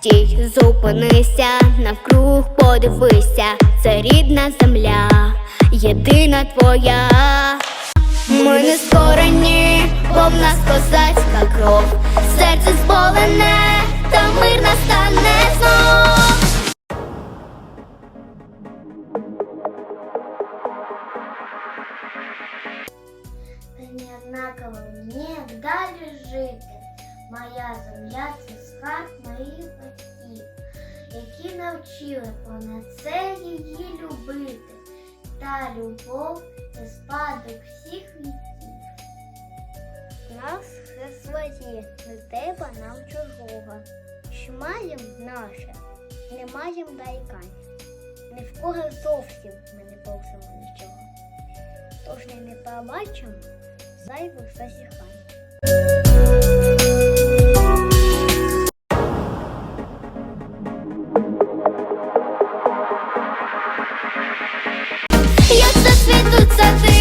стій, зупинися, навкруг подивися, це рідна земля, єдина твоя. Ми не скорені, бо в нас козацька кров, серце зболене, та мир настане знов. Мені однаково мені далі жити. Моя земля це які навчили понад це її любити. Та любов це спадок всіх віків. Нас все свої, не треба нам чужого. Що маєм наше, не маєм дайкань. Ні в кого зовсім ми не просимо нічого. Тож не, не побачимо зайвих зазіхань. Я як зашвітуться ти.